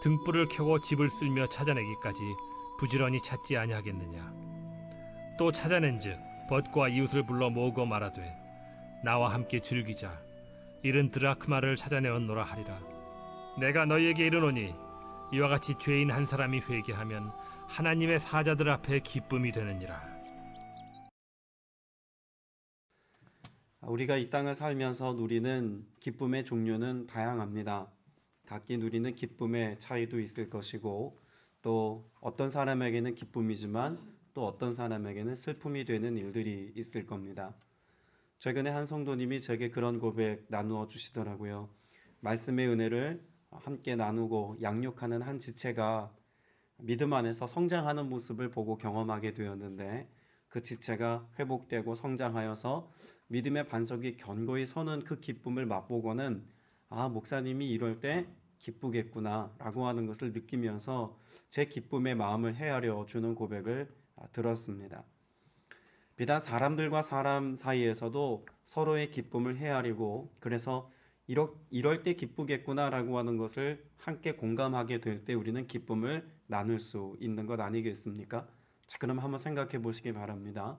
등불을 켜고 집을 쓸며 찾아내기까지 부지런히 찾지 아니하겠느냐. 또 찾아낸즉 벗과 이웃을 불러 모으고 말하되 나와 함께 즐기자. 잃은 드라크마를 찾아내었노라 하리라. 내가 너희에게 이르노니 이와 같이 죄인 한 사람이 회개하면 하나님의 사자들 앞에 기쁨이 되느니라. 우리가 이 땅을 살면서 누리는 기쁨의 종류는 다양합니다. 각기 누리는 기쁨의 차이도 있을 것이고 또 어떤 사람에게는 기쁨이지만 또 어떤 사람에게는 슬픔이 되는 일들이 있을 겁니다. 최근에 한 성도님이 제게 그런 고백 나누어 주시더라고요. 말씀의 은혜를 함께 나누고 양육하는 한 지체가 믿음 안에서 성장하는 모습을 보고 경험하게 되었는데 그 지체가 회복되고 성장하여서 믿음의 반석이 견고히 서는 그 기쁨을 맛보고는 아 목사님이 이럴 때 기쁘겠구나라고 하는 것을 느끼면서 제 기쁨의 마음을 헤아려 주는 고백을 아, 들었습니다. 비단 사람들과 사람 사이에서도 서로의 기쁨을 헤아리고 그래서 이러, 이럴 때 기쁘겠구나라고 하는 것을 함께 공감하게 될 때 우리는 기쁨을 나눌 수 있는 것 아니겠습니까? 자, 그럼 한번 생각해 보시기 바랍니다.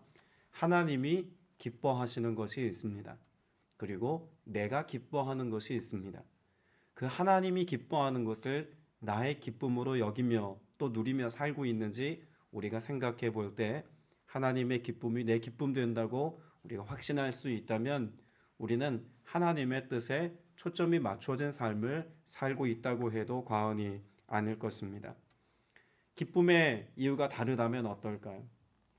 하나님이 기뻐하시는 것이 있습니다. 그리고 내가 기뻐하는 것이 있습니다. 그 하나님이 기뻐하는 것을 나의 기쁨으로 여기며 또 누리며 살고 있는지 우리가 생각해 볼 때 하나님의 기쁨이 내 기쁨 된다고 우리가 확신할 수 있다면 우리는 하나님의 뜻에 초점이 맞춰진 삶을 살고 있다고 해도 과언이 아닐 것입니다. 기쁨의 이유가 다르다면 어떨까요?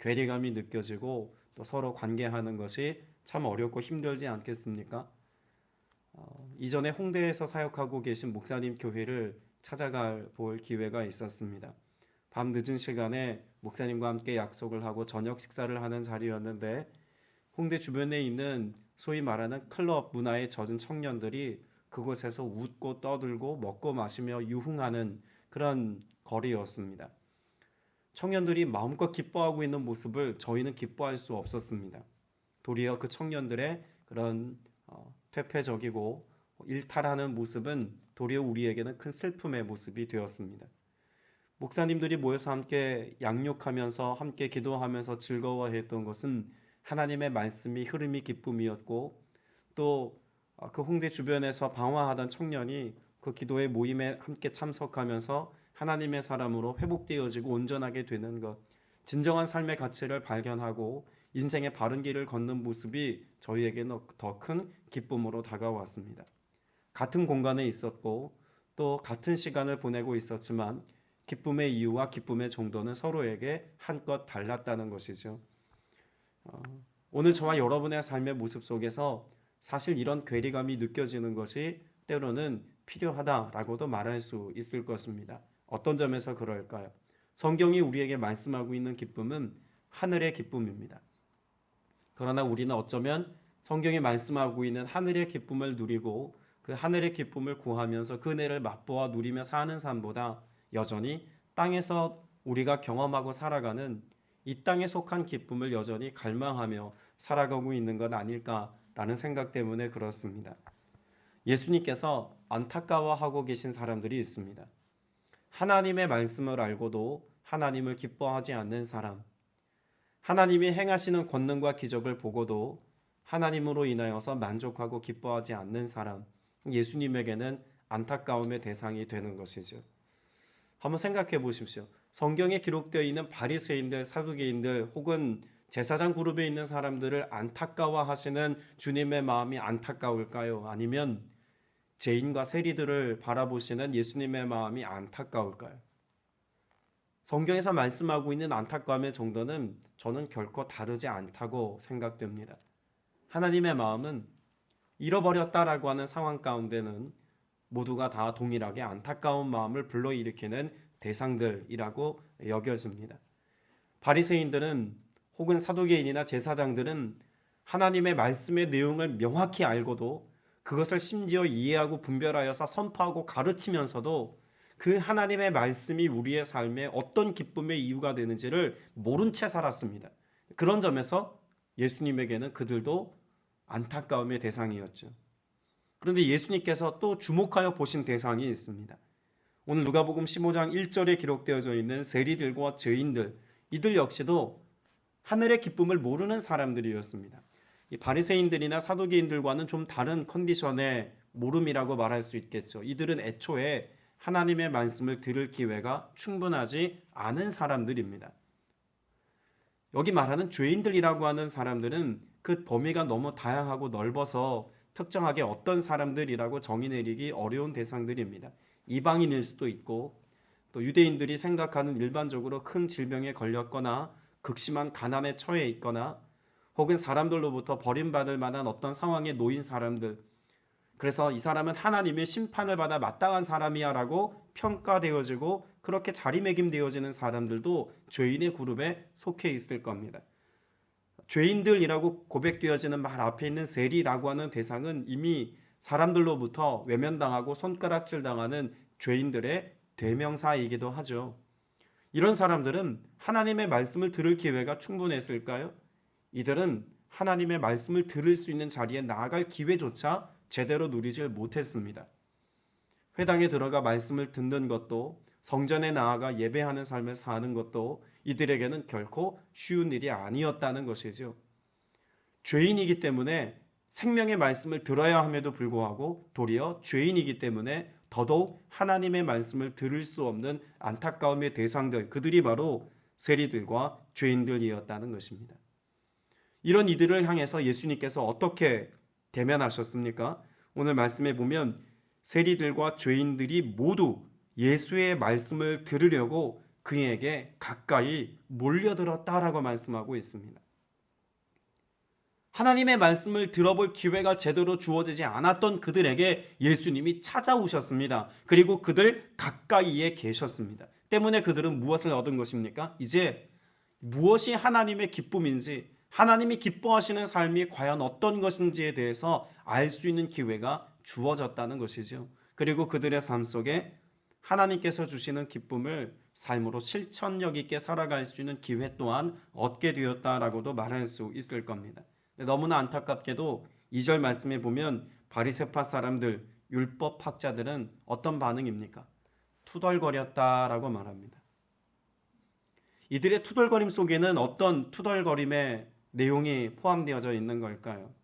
괴리감이 느껴지고 또 서로 관계하는 것이 참 어렵고 힘들지 않겠습니까? 어, 이전에 홍대에서 사역하고 계신 목사님 교회를 찾아가 볼 기회가 있었습니다. 밤 늦은 시간에 목사님과 함께 약속을 하고 저녁 식사를 하는 자리였는데 홍대 주변에 있는 소위 말하는 클럽 문화에 젖은 청년들이 그곳에서 웃고 떠들고 먹고 마시며 유흥하는 그런 거리였습니다. 청년들이 마음껏 기뻐하고 있는 모습을 저희는 기뻐할 수 없었습니다. 도리어 그 청년들의 그런 어, 퇴폐적이고 일탈하는 모습은 도리어 우리에게는 큰 슬픔의 모습이 되었습니다. 목사님들이 모여서 함께 양육하면서 함께 기도하면서 즐거워했던 것은 하나님의 말씀이 흐름이 기쁨이었고 또 그 홍대 주변에서 방황하던 청년이 그 기도의 모임에 함께 참석하면서 하나님의 사람으로 회복되어지고 온전하게 되는 것, 진정한 삶의 가치를 발견하고 인생의 바른 길을 걷는 모습이 저희에게는 더큰 기쁨으로 다가왔습니다. 같은 공간에 있었고 또 같은 시간을 보내고 있었지만 기쁨의 이유와 기쁨의 정도는 서로에게 한껏 달랐다는 것이죠. 어, 오늘 저와 여러분의 삶의 모습 속에서 사실 이런 괴리감이 느껴지는 것이 때로는 필요하다라고도 말할 수 있을 것입니다. 어떤 점에서 그럴까요? 성경이 우리에게 말씀하고 있는 기쁨은 하늘의 기쁨입니다. 그러나 우리는 어쩌면 성경이 말씀하고 있는 하늘의 기쁨을 누리고 그 하늘의 기쁨을 구하면서 그 은혜를 맛보아 누리며 사는 삶보다 여전히 땅에서 우리가 경험하고 살아가는 이 땅에 속한 기쁨을 여전히 갈망하며 살아가고 있는 것 아닐까라는 생각 때문에 그렇습니다. 예수님께서 안타까워하고 계신 사람들이 있습니다. 하나님의 말씀을 알고도 하나님을 기뻐하지 않는 사람, 하나님이 행하시는 권능과 기적을 보고도 하나님으로 인하여서 만족하고 기뻐하지 않는 사람, 예수님에게는 안타까움의 대상이 되는 것이죠. 한번 생각해 보십시오. 성경에 기록되어 있는 바리새인들, 사두개인들 혹은 제사장 그룹에 있는 사람들을 안타까워하시는 주님의 마음이 안타까울까요? 아니면 죄인과 세리들을 바라보시는 예수님의 마음이 안타까울까요? 성경에서 말씀하고 있는 안타까움의 정도는 저는 결코 다르지 않다고 생각됩니다. 하나님의 마음은 잃어버렸다라고 하는 상황 가운데는 모두가 다 동일하게 안타까운 마음을 불러일으키는 대상들이라고 여겨집니다. 바리새인들은 혹은 사도개인이나 제사장들은 하나님의 말씀의 내용을 명확히 알고도 그것을 심지어 이해하고 분별하여서 선포하고 가르치면서도 그 하나님의 말씀이 우리의 삶에 어떤 기쁨의 이유가 되는지를 모른 채 살았습니다. 그런 점에서 예수님에게는 그들도 안타까움의 대상이었죠. 그런데 예수님께서 또 주목하여 보신 대상이 있습니다. 오늘 누가복음 15장 1절에 기록되어져 있는 세리들과 죄인들 이들 역시도 하늘의 기쁨을 모르는 사람들이었습니다. 이 바리새인들이나 사도개인들과는 좀 다른 컨디션의 모름이라고 말할 수 있겠죠. 이들은 애초에 하나님의 말씀을 들을 기회가 충분하지 않은 사람들입니다. 여기 말하는 죄인들이라고 하는 사람들은 그 범위가 너무 다양하고 넓어서 특정하게 어떤 사람들이라고 정의 내리기 어려운 대상들입니다. 이방인일 수도 있고 또 유대인들이 생각하는 일반적으로 큰 질병에 걸렸거나 극심한 가난에 처해 있거나 혹은 사람들로부터 버림받을 만한 어떤 상황에 놓인 사람들 그래서 이 사람은 하나님의 심판을 받아 마땅한 사람이야라고 평가되어지고 그렇게 자리매김되어지는 사람들도 죄인의 그룹에 속해 있을 겁니다. 죄인들이라고 고백되어지는 말 앞에 있는 세리라고 하는 대상은 이미 사람들로부터 외면당하고 손가락질 당하는 죄인들의 대명사이기도 하죠. 이런 사람들은 하나님의 말씀을 들을 기회가 충분했을까요? 이들은 하나님의 말씀을 들을 수 있는 자리에 나아갈 기회조차 제대로 누리질 못했습니다. 회당에 들어가 말씀을 듣는 것도 성전에 나아가 예배하는 삶을 사는 것도 이들에게는 결코 쉬운 일이 아니었다는 것이죠. 죄인이기 때문에 생명의 말씀을 들어야 함에도 불구하고 도리어 죄인이기 때문에 더더욱 하나님의 말씀을 들을 수 없는 안타까움의 대상들 그들이 바로 세리들과 죄인들이었다는 것입니다. 이런 이들을 향해서 예수님께서 어떻게 대면하셨습니까? 오늘 말씀에 보면 세리들과 죄인들이 모두 예수의 말씀을 들으려고 그에게 가까이 몰려들었다라고 말씀하고 있습니다. 하나님의 말씀을 들어볼 기회가 제대로 주어지지 않았던 그들에게 예수님이 찾아오셨습니다. 그리고 그들 가까이에 계셨습니다. 때문에 그들은 무엇을 얻은 것입니까? 이제 무엇이 하나님의 기쁨인지, 하나님이 기뻐하시는 삶이 과연 어떤 것인지에 대해서 알 수 있는 기회가 주어졌다는 것이죠. 그리고 그들의 삶 속에 하나님께서 주시는 기쁨을 삶으로 실천력 있게 살아갈 수 있는 기회 또한 얻게 되었다라고도 말할 수 있을 겁니다. 너무나 안타깝게도 2절 말씀에 보면 바리새파 사람들 율법 학자들은 어떤 반응입니까? 투덜거렸다라고 말합니다. 이들의 투덜거림 속에는 어떤 투덜거림의 내용이 포함되어져 있는 걸까요?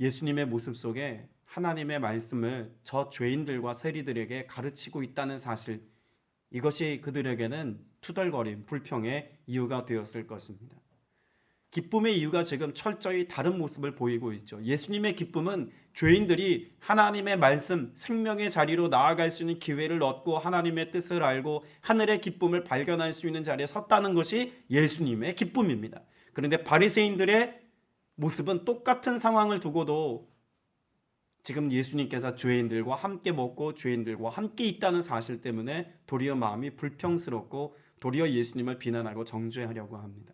예수님의 모습 속에 하나님의 말씀을 저 죄인들과 세리들에게 가르치고 있다는 사실 이것이 그들에게는 투덜거림, 불평의 이유가 되었을 것입니다. 기쁨의 이유가 지금 철저히 다른 모습을 보이고 있죠. 예수님의 기쁨은 죄인들이 하나님의 말씀, 생명의 자리로 나아갈 수 있는 기회를 얻고 하나님의 뜻을 알고 하늘의 기쁨을 발견할 수 있는 자리에 섰다는 것이 예수님의 기쁨입니다. 그런데 바리새인들의 모습은 똑같은 상황을 두고도 지금 예수님께서 죄인들과 함께 먹고 죄인들과 함께 있다는 사실 때문에 도리어 마음이 불평스럽고 도리어 예수님을 비난하고 정죄하려고 합니다.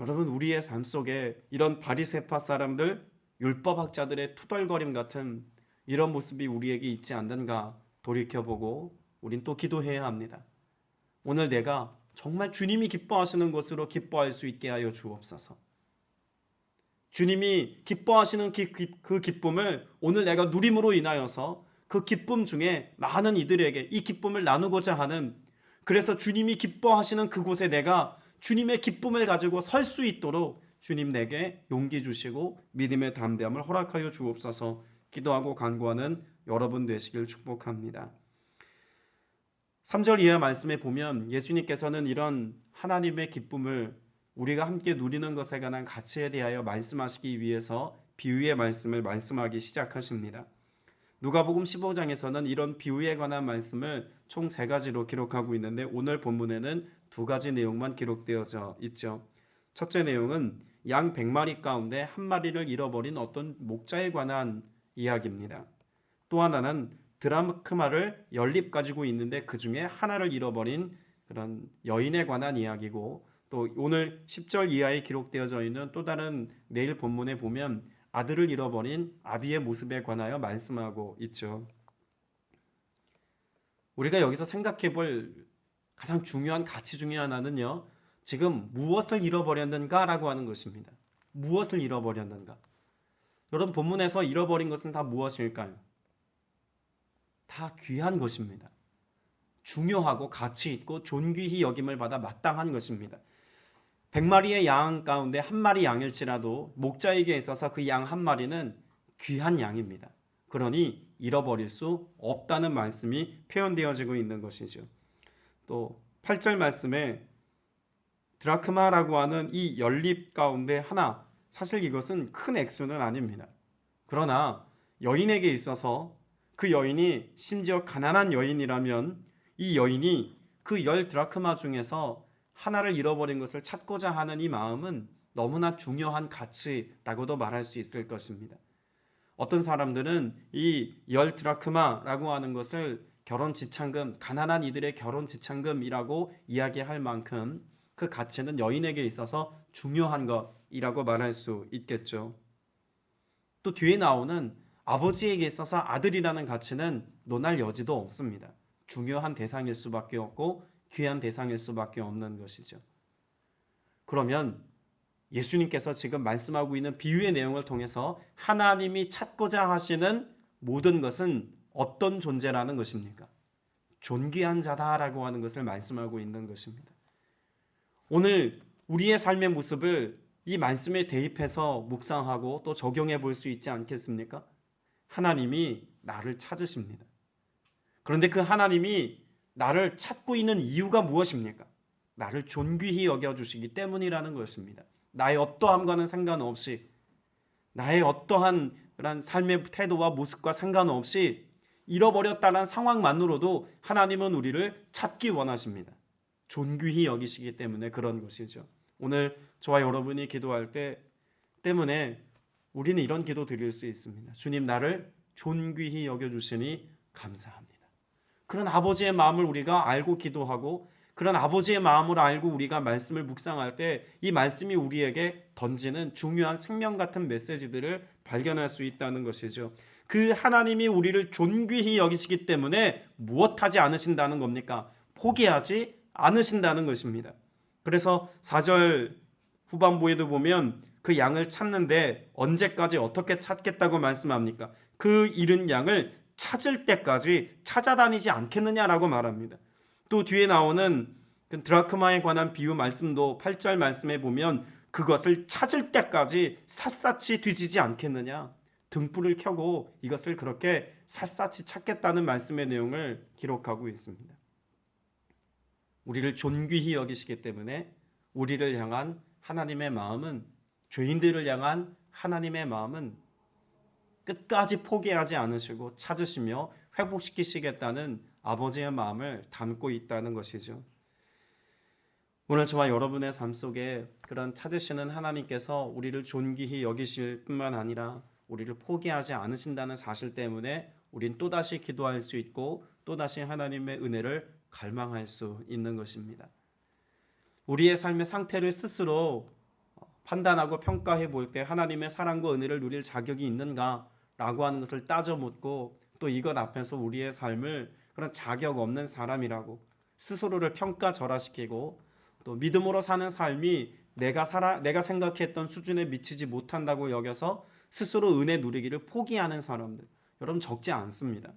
여러분 우리의 삶 속에 이런 바리새파 사람들 율법학자들의 투덜거림 같은 이런 모습이 우리에게 있지 않는가 돌이켜보고 우린 또 기도해야 합니다. 오늘 내가 정말 주님이 기뻐하시는 것으로 기뻐할 수 있게 하여 주옵소서. 주님이 기뻐하시는 기, 그 기쁨을 오늘 내가 누림으로 인하여서 그 기쁨 중에 많은 이들에게 이 기쁨을 나누고자 하는 그래서 주님이 기뻐하시는 그곳에 내가 주님의 기쁨을 가지고 설 수 있도록 주님 내게 용기 주시고 믿음의 담대함을 허락하여 주옵소서 기도하고 간구하는 여러분 되시길 축복합니다. 3절 이하 말씀에 보면 예수님께서는 이런 하나님의 기쁨을 우리가 함께 누리는 것에 관한 가치에 대하여 말씀하시기 위해서 비유의 말씀을 말씀하기 시작하십니다. 누가복음 15장에서는 이런 비유에 관한 말씀을 총 세 가지로 기록하고 있는데 오늘 본문에는 두 가지 내용만 기록되어져 있죠. 첫째 내용은 양 100마리 가운데 한 마리를 잃어버린 어떤 목자에 관한 이야기입니다. 또 하나는 드라크마를 연립 가지고 있는데 그 중에 하나를 잃어버린 그런 여인에 관한 이야기고 또 오늘 10절 이하에 기록되어져 있는 또 다른 내일 본문에 보면 아들을 잃어버린 아비의 모습에 관하여 말씀하고 있죠. 우리가 여기서 생각해 볼 가장 중요한 가치 중에 하나는요. 지금 무엇을 잃어버렸는가라고 하는 것입니다. 무엇을 잃어버렸는가? 여러분 본문에서 잃어버린 것은 다 무엇일까요? 다 귀한 것입니다. 중요하고 가치 있고 존귀히 여김을 받아 마땅한 것입니다. 100마리의 양 가운데 한 마리 양일지라도 목자에게 있어서 그 양 한 마리는 귀한 양입니다. 그러니 잃어버릴 수 없다는 말씀이 표현되어지고 있는 것이죠. 또 8절 말씀에 드라크마라고 하는 이 연립 가운데 하나 사실 이것은 큰 액수는 아닙니다. 그러나 여인에게 있어서 그 여인이 심지어 가난한 여인이라면 이 여인이 그 열 드라크마 중에서 하나를 잃어버린 것을 찾고자 하는 이 마음은 너무나 중요한 가치라고도 말할 수 있을 것입니다. 어떤 사람들은 이 열 드라크마라고 하는 것을 결혼 지참금, 가난한 이들의 결혼 지참금이라고 이야기할 만큼 그 가치는 여인에게 있어서 중요한 것이라고 말할 수 있겠죠. 또 뒤에 나오는 아버지에게 있어서 아들이라는 가치는 논할 여지도 없습니다. 중요한 대상일 수밖에 없고 귀한 대상일 수밖에 없는 것이죠. 그러면 예수님께서 지금 말씀하고 있는 비유의 내용을 통해서 하나님이 찾고자 하시는 모든 것은 어떤 존재라는 것입니까? 존귀한 자다라고 하는 것을 말씀하고 있는 것입니다. 오늘 우리의 삶의 모습을 이 말씀에 대입해서 묵상하고 또 적용해 볼 수 있지 않겠습니까? 하나님이 나를 찾으십니다. 그런데 그 하나님이 나를 찾고 있는 이유가 무엇입니까? 나를 존귀히 여겨 주시기 때문이라는 것입니다. 나의 어떠함과는 상관없이 나의 어떠한 삶의 태도와 모습과 상관없이 잃어버렸다는 상황만으로도 하나님은 우리를 찾기 원하십니다. 존귀히 여기시기 때문에 그런 것이죠. 오늘 저와 여러분이 기도할 때 때문에 우리는 이런 기도 드릴 수 있습니다. 주님 나를 존귀히 여겨 주시니 감사합니다. 그런 아버지의 마음을 우리가 알고 기도하고 그런 아버지의 마음을 알고 우리가 말씀을 묵상할 때 이 말씀이 우리에게 던지는 중요한 생명 같은 메시지들을 발견할 수 있다는 것이죠. 그 하나님이 우리를 존귀히 여기시기 때문에 무엇하지 않으신다는 겁니까? 포기하지 않으신다는 것입니다. 그래서 4절 후반부에도 보면 그 양을 찾는데 언제까지 어떻게 찾겠다고 말씀합니까? 그 잃은 양을 찾을 때까지 찾아다니지 않겠느냐라고 말합니다. 또 뒤에 나오는 그 드라크마에 관한 비유 말씀도 8절 말씀에 보면 그것을 찾을 때까지 샅샅이 뒤지지 않겠느냐. 등불을 켜고 이것을 그렇게 샅샅이 찾겠다는 말씀의 내용을 기록하고 있습니다. 우리를 존귀히 여기시기 때문에 우리를 향한 하나님의 마음은 죄인들을 향한 하나님의 마음은 끝까지 포기하지 않으시고 찾으시며 회복시키시겠다는 아버지의 마음을 담고 있다는 것이죠. 오늘 저와 여러분의 삶 속에 그런 찾으시는 하나님께서 우리를 존귀히 여기실 뿐만 아니라 우리를 포기하지 않으신다는 사실 때문에 우린 또다시 기도할 수 있고 또다시 하나님의 은혜를 갈망할 수 있는 것입니다. 우리의 삶의 상태를 스스로 판단하고 평가해 볼 때 하나님의 사랑과 은혜를 누릴 자격이 있는가라고 하는 것을 따져 묻고 또 이것 앞에서 우리의 삶을 그런 자격 없는 사람이라고 스스로를 평가절하시키고 또 믿음으로 사는 삶이 내가 살아 내가 생각했던 수준에 미치지 못한다고 여겨서 스스로 은혜 누리기를 포기하는 사람들 여러분 적지 않습니다.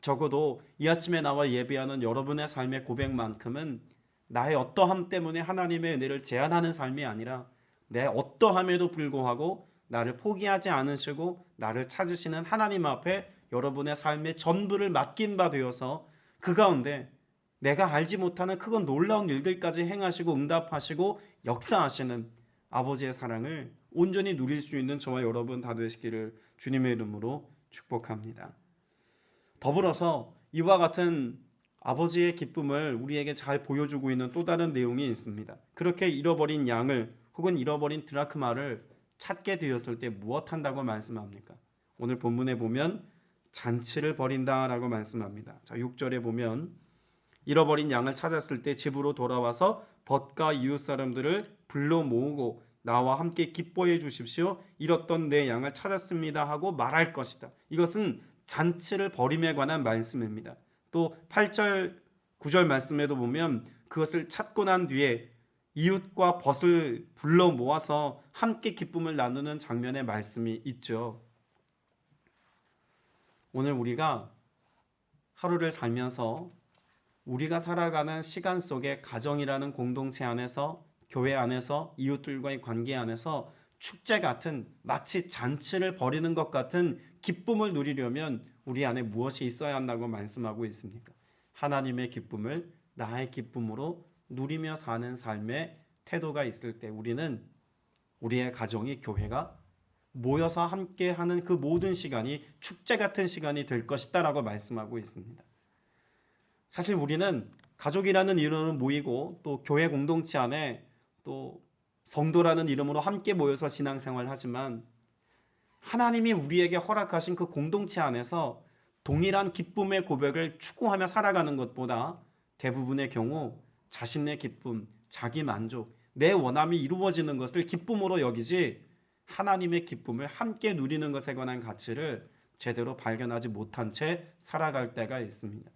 적어도 이 아침에 나와 예배하는 여러분의 삶의 고백만큼은 나의 어떠함 때문에 하나님의 은혜를 제한하는 삶이 아니라 내 어떠함에도 불구하고 나를 포기하지 않으시고 나를 찾으시는 하나님 앞에 여러분의 삶의 전부를 맡긴 바 되어서 그 가운데 내가 알지 못하는 크고 놀라운 일들까지 행하시고 응답하시고 역사하시는 아버지의 사랑을 온전히 누릴 수 있는 저와 여러분 다 되시기를 주님의 이름으로 축복합니다. 더불어서 이와 같은 아버지의 기쁨을 우리에게 잘 보여주고 있는 또 다른 내용이 있습니다. 그렇게 잃어버린 양을 혹은 잃어버린 드라크마를 찾게 되었을 때 무엇 한다고 말씀합니까? 오늘 본문에 보면 잔치를 벌인다라고 말씀합니다. 자, 6절에 보면 잃어버린 양을 찾았을 때 집으로 돌아와서 벗과 이웃 사람들을 불러 모으고 나와 함께 기뻐해 주십시오. 잃었던 내 양을 찾았습니다 하고 말할 것이다. 이것은 잔치를 벌임에 관한 말씀입니다. 또 8절 9절 말씀에도 보면 그것을 찾고 난 뒤에 이웃과 벗을 불러 모아서 함께 기쁨을 나누는 장면의 말씀이 있죠. 오늘 우리가 하루를 살면서 우리가 살아가는 시간 속에 가정이라는 공동체 안에서 교회 안에서 이웃들과의 관계 안에서 축제 같은 마치 잔치를 벌이는 것 같은 기쁨을 누리려면 우리 안에 무엇이 있어야 한다고 말씀하고 있습니까? 하나님의 기쁨을 나의 기쁨으로 누리며 사는 삶의 태도가 있을 때 우리는 우리의 가정이 교회가 모여서 함께 하는 그 모든 시간이 축제 같은 시간이 될 것이다라고 말씀하고 있습니다. 사실 우리는 가족이라는 이름으로 모이고 또 교회 공동체 안에 또 성도라는 이름으로 함께 모여서 신앙생활을 하지만 하나님이 우리에게 허락하신 그 공동체 안에서 동일한 기쁨의 고백을 추구하며 살아가는 것보다 대부분의 경우 자신의 기쁨, 자기 만족, 내 원함이 이루어지는 것을 기쁨으로 여기지 하나님의 기쁨을 함께 누리는 것에 관한 가치를 제대로 발견하지 못한 채 살아갈 때가 있습니다.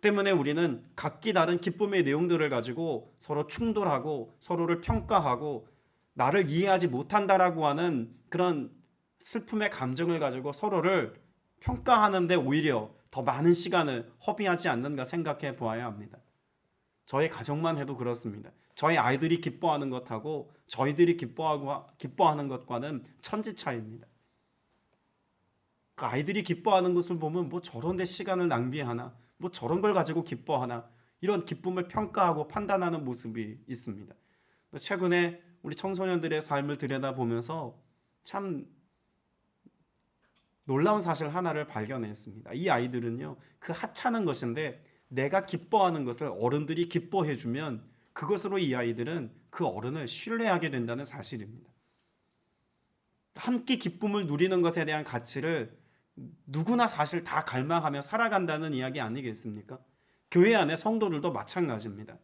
때문에 우리는 각기 다른 기쁨의 내용들을 가지고 서로 충돌하고 서로를 평가하고 나를 이해하지 못한다라고 하는 그런 슬픔의 감정을 가지고 서로를 평가하는데 오히려 더 많은 시간을 허비하지 않는가 생각해 보아야 합니다. 저의 가정만 해도 그렇습니다. 저희 아이들이 기뻐하는 것하고 저희들이 기뻐하고 기뻐하는 것과는 천지 차이입니다. 그 아이들이 기뻐하는 것을 보면 뭐 저런 데 시간을 낭비하나 뭐 저런 걸 가지고 기뻐하나 이런 기쁨을 평가하고 판단하는 모습이 있습니다. 최근에 우리 청소년들의 삶을 들여다보면서 참 놀라운 사실 하나를 발견했습니다. 이 아이들은요, 그 하찮은 것인데 내가 기뻐하는 것을 어른들이 기뻐해 주면 그것으로 이 아이들은 그 어른을 신뢰하게 된다는 사실입니다. 함께 기쁨을 누리는 것에 대한 가치를 누구나 사실 다 갈망하며 살아간다는 이야기 아니겠습니까? 교회 안에 성도들도 마찬가지입니다.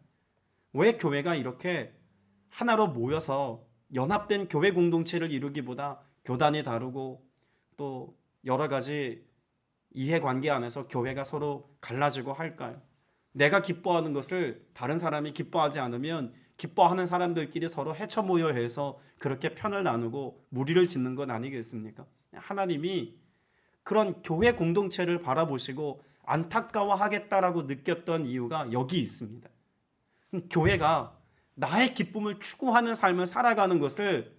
왜 교회가 이렇게 하나로 모여서 연합된 교회 공동체를 이루기보다 교단이 다르고 또 여러 가지 이해관계 안에서 교회가 서로 갈라지고 할까요? 내가 기뻐하는 것을 다른 사람이 기뻐하지 않으면 기뻐하는 사람들끼리 서로 해쳐 모여 해서 그렇게 편을 나누고 무리를 짓는 건 아니겠습니까? 하나님이 그런 교회 공동체를 바라보시고 안타까워하겠다라고 느꼈던 이유가 여기 있습니다. 교회가 나의 기쁨을 추구하는 삶을 살아가는 것을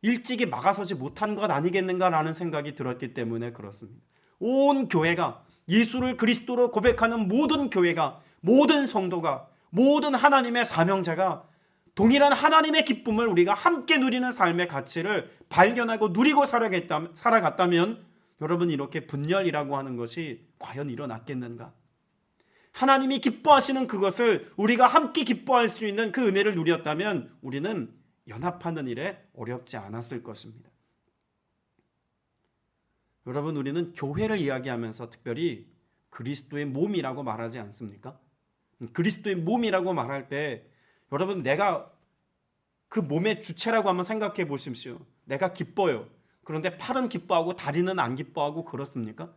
일찍이 막아서지 못한 것 아니겠는가라는 생각이 들었기 때문에 그렇습니다. 온 교회가 예수를 그리스도로 고백하는 모든 교회가 모든 성도가 모든 하나님의 사명자가 동일한 하나님의 기쁨을 우리가 함께 누리는 삶의 가치를 발견하고 누리고 살아갔다면 여러분 이렇게 분열이라고 하는 것이 과연 일어났겠는가? 하나님이 기뻐하시는 그것을 우리가 함께 기뻐할 수 있는 그 은혜를 누렸다면 우리는 연합하는 일에 어렵지 않았을 것입니다. 여러분 우리는 교회를 이야기하면서 특별히 그리스도의 몸이라고 말하지 않습니까? 그리스도의 몸이라고 말할 때 여러분 내가 그 몸의 주체라고 한번 생각해 보십시오. 내가 기뻐요. 그런데 팔은 기뻐하고 다리는 안 기뻐하고 그렇습니까?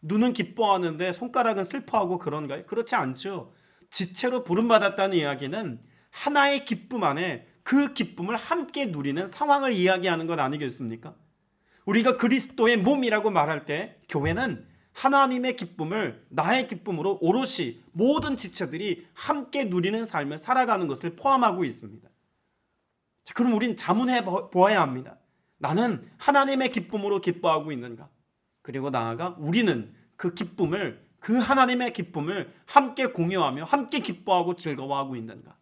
눈은 기뻐하는데 손가락은 슬퍼하고 그런가요? 그렇지 않죠. 지체로 부름받았다는 이야기는 하나의 기쁨 안에 그 기쁨을 함께 누리는 상황을 이야기하는 것 아니겠습니까? 우리가 그리스도의 몸이라고 말할 때 교회는 하나님의 기쁨을 나의 기쁨으로 오롯이 모든 지체들이 함께 누리는 삶을 살아가는 것을 포함하고 있습니다. 자, 그럼 우린 자문해 보아야 합니다. 나는 하나님의 기쁨으로 기뻐하고 있는가? 그 그리고 나아가 우리는 그 기쁨을 그 하나님의 기쁨을 함께 공유하며 함께 기뻐하고 즐거워하고 있는가?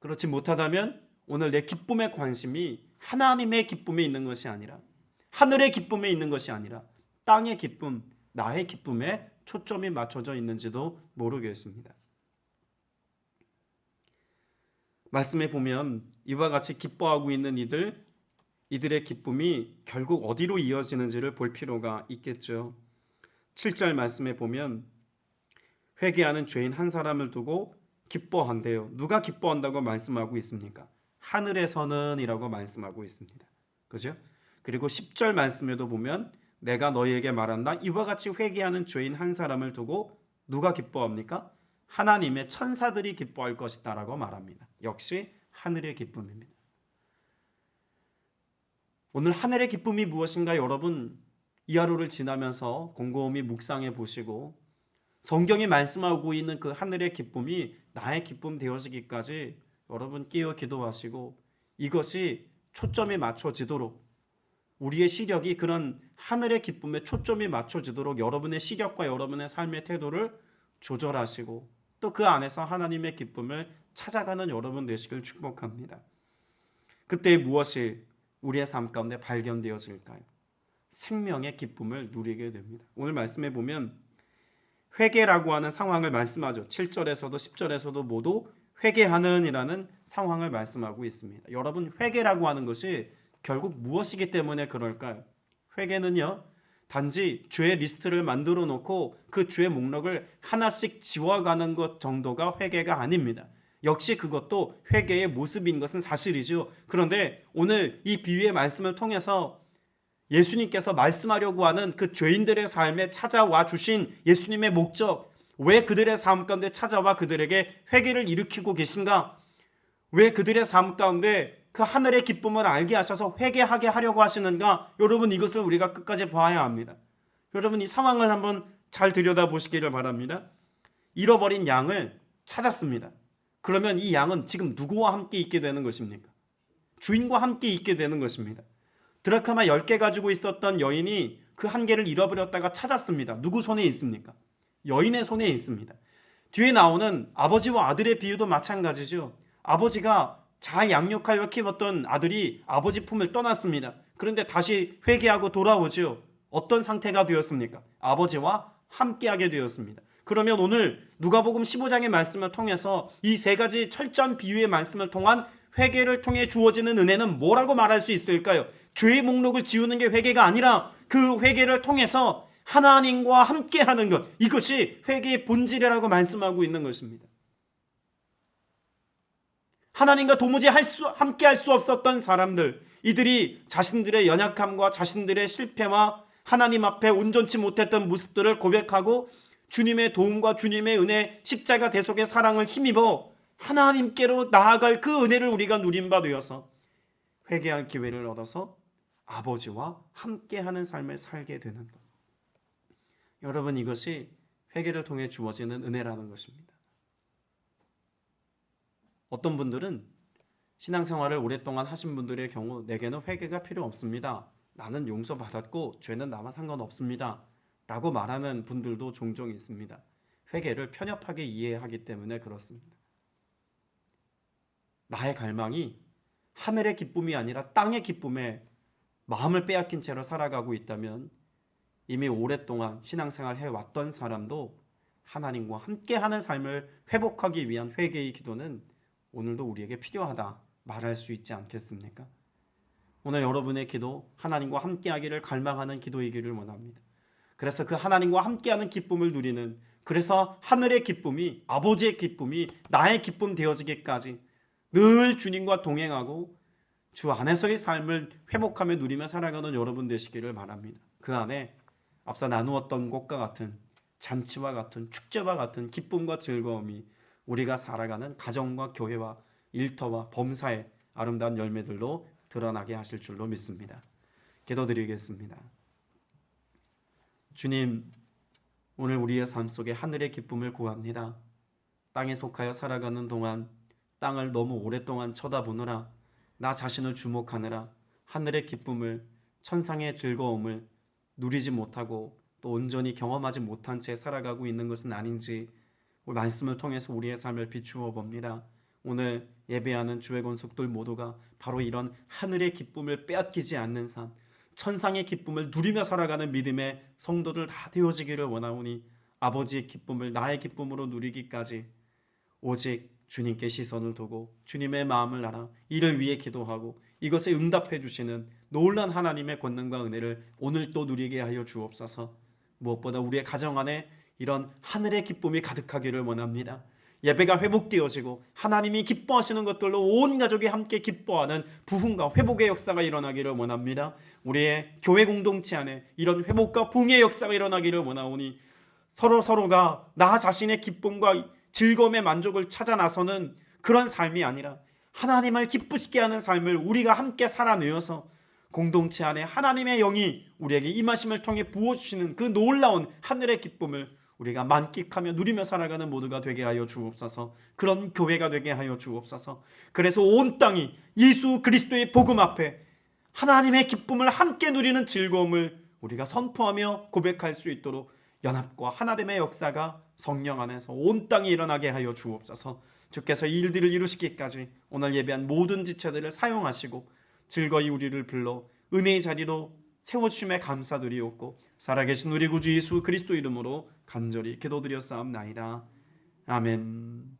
그렇지 못하다면 오늘 내 기쁨의 관심이 하나님의 기쁨에 있는 것이 아니라 하늘의 기쁨에 있는 것이 아니라 땅의 기쁨, 나의 기쁨에 초점이 맞춰져 있는지도 모르겠습니다. 말씀에 보면 이와 같이 기뻐하고 있는 이들 이들의 기쁨이 결국 어디로 이어지는지를 볼 필요가 있겠죠. 7절 말씀에 보면 회개하는 죄인 한 사람을 두고 기뻐한대요. 누가 기뻐한다고 말씀하고 있습니까? 하늘에서는이라고 말씀하고 있습니다. 그죠? 그리고 10절 말씀에도 보면 내가 너희에게 말한다. 이와 같이 회개하는 죄인 한 사람을 두고 누가 기뻐합니까? 하나님의 천사들이 기뻐할 것이다라고 말합니다. 역시 하늘의 기쁨입니다. 오늘 하늘의 기쁨이 무엇인가 여러분 이 하루를 지나면서 곰곰이 묵상해 보시고 성경이 말씀하고 있는 그 하늘의 기쁨이 나의 기쁨 되어지기까지 여러분 끼어 기도하시고 이것이 초점이 맞춰지도록 우리의 시력이 그런 하늘의 기쁨에 초점이 맞춰지도록 여러분의 시력과 여러분의 삶의 태도를 조절하시고 또 그 안에서 하나님의 기쁨을 찾아가는 여러분 되시길 축복합니다. 그때 무엇이 우리의 삶 가운데 발견되어질까요? 생명의 기쁨을 누리게 됩니다. 오늘 말씀해 보면 회개라고 하는 상황을 말씀하죠. 7절에서도 10절에서도 모두 회개하는이라는 상황을 말씀하고 있습니다. 여러분 회개라고 하는 것이 결국 무엇이기 때문에 그럴까요? 회개는요. 단지 죄의 리스트를 만들어 놓고 그 죄의 목록을 하나씩 지워가는 것 정도가 회개가 아닙니다. 역시 그것도 회개의 모습인 것은 사실이죠. 그런데 오늘 이 비유의 말씀을 통해서 예수님께서 말씀하려고 하는 그 죄인들의 삶에 찾아와 주신 예수님의 목적, 왜 그들의 삶 가운데 찾아와 그들에게 회개를 일으키고 계신가? 왜 그들의 삶 가운데 그 하늘의 기쁨을 알게 하셔서 회개하게 하려고 하시는가? 여러분 이것을 우리가 끝까지 봐야 합니다. 여러분 이 상황을 한번 잘 들여다 보시기를 바랍니다. 잃어버린 양을 찾았습니다. 그러면 이 양은 지금 누구와 함께 있게 되는 것입니까? 주인과 함께 있게 되는 것입니다. 드라크마 10개 가지고 있었던 여인이 그 한 개를 잃어버렸다가 찾았습니다. 누구 손에 있습니까? 여인의 손에 있습니다. 뒤에 나오는 아버지와 아들의 비유도 마찬가지죠. 아버지가 잘 양육하여 키웠던 아들이 아버지 품을 떠났습니다. 그런데 다시 회개하고 돌아오지요. 어떤 상태가 되었습니까? 아버지와 함께하게 되었습니다. 그러면 오늘 누가복음 15장의 말씀을 통해서 이 세 가지 철저한 비유의 말씀을 통한 회개를 통해 주어지는 은혜는 뭐라고 말할 수 있을까요? 죄의 목록을 지우는 게 회개가 아니라 그 회개를 통해서 하나님과 함께 하는 것 이것이 회개의 본질이라고 말씀하고 있는 것입니다. 하나님과 도무지 할 수, 함께 할 수 없었던 사람들, 이들이 자신들의 연약함과 자신들의 실패와 하나님 앞에 온전치 못했던 모습들을 고백하고 주님의 도움과 주님의 은혜, 십자가 대속의 사랑을 힘입어 하나님께로 나아갈 그 은혜를 우리가 누린 바 되어서 회개할 기회를 얻어서 아버지와 함께하는 삶을 살게 되는 것. 여러분 이것이 회개를 통해 주어지는 은혜라는 것입니다. 어떤 분들은 신앙생활을 오랫동안 하신 분들의 경우 내게는 회개가 필요 없습니다. 나는 용서받았고 죄는 나와 상관없습니다. 라고 말하는 분들도 종종 있습니다. 회개를 편협하게 이해하기 때문에 그렇습니다. 나의 갈망이 하늘의 기쁨이 아니라 땅의 기쁨에 마음을 빼앗긴 채로 살아가고 있다면 이미 오랫동안 신앙생활 해왔던 사람도 하나님과 함께하는 삶을 회복하기 위한 회개의 기도는 오늘도 우리에게 필요하다 말할 수 있지 않겠습니까? 오늘 여러분의 기도 하나님과 함께하기를 갈망하는 기도이기를 원합니다. 그래서 그 하나님과 함께하는 기쁨을 누리는 그래서 하늘의 기쁨이 아버지의 기쁨이 나의 기쁨 되어지기까지 늘 주님과 동행하고 주 안에서의 삶을 회복하며 누리며 살아가는 여러분 되시기를 바랍니다. 그 안에 앞서 나누었던 것과 같은 잔치와 같은 축제와 같은 기쁨과 즐거움이 우리가 살아가는 가정과 교회와 일터와 범사의 아름다운 열매들로 드러나게 하실 줄로 믿습니다. 기도드리겠습니다. 주님, 오늘 우리의 삶 속에 하늘의 기쁨을 구합니다. 땅에 속하여 살아가는 동안 땅을 너무 오랫동안 쳐다보느라 나 자신을 주목하느라 하늘의 기쁨을 천상의 즐거움을 누리지 못하고 또 온전히 경험하지 못한 채 살아가고 있는 것은 아닌지 오늘 말씀을 통해서 우리의 삶을 비추어 봅니다. 오늘 예배하는 주의 권속들 모두가 바로 이런 하늘의 기쁨을 빼앗기지 않는 삶, 천상의 기쁨을 누리며 살아가는 믿음의 성도들 다 되어지기를 원하오니 아버지의 기쁨을 나의 기쁨으로 누리기까지 오직 주님께 시선을 두고 주님의 마음을 알아 이를 위해 기도하고 이것에 응답해 주시는 놀란 하나님의 권능과 은혜를 오늘 또 누리게 하여 주옵소서. 무엇보다 우리의 가정 안에 이런 하늘의 기쁨이 가득하기를 원합니다. 예배가 회복되어지고 하나님이 기뻐하시는 것들로 온 가족이 함께 기뻐하는 부흥과 회복의 역사가 일어나기를 원합니다. 우리의 교회 공동체 안에 이런 회복과 부흥의 역사가 일어나기를 원하오니 서로 서로가 나 자신의 기쁨과 즐거움의 만족을 찾아 나서는 그런 삶이 아니라 하나님을 기쁘시게 하는 삶을 우리가 함께 살아내어서 공동체 안에 하나님의 영이 우리에게 임하심을 통해 부어주시는 그 놀라운 하늘의 기쁨을 우리가 만끽하며 누리며 살아가는 모두가 되게 하여 주옵소서. 그런 교회가 되게 하여 주옵소서. 그래서 온 땅이 예수 그리스도의 복음 앞에 하나님의 기쁨을 함께 누리는 즐거움을 우리가 선포하며 고백할 수 있도록 연합과 하나됨의 역사가 성령 안에서 온 땅에 일어나게 하여 주옵소서. 주께서 이 일들을 이루시기까지 오늘 예배한 모든 지체들을 사용하시고 즐거이 우리를 불러 은혜의 자리로 세워주심에 감사드리옵고 살아계신 우리 구주 예수 그리스도 이름으로 간절히 기도드렸사옵나이다. 아멘.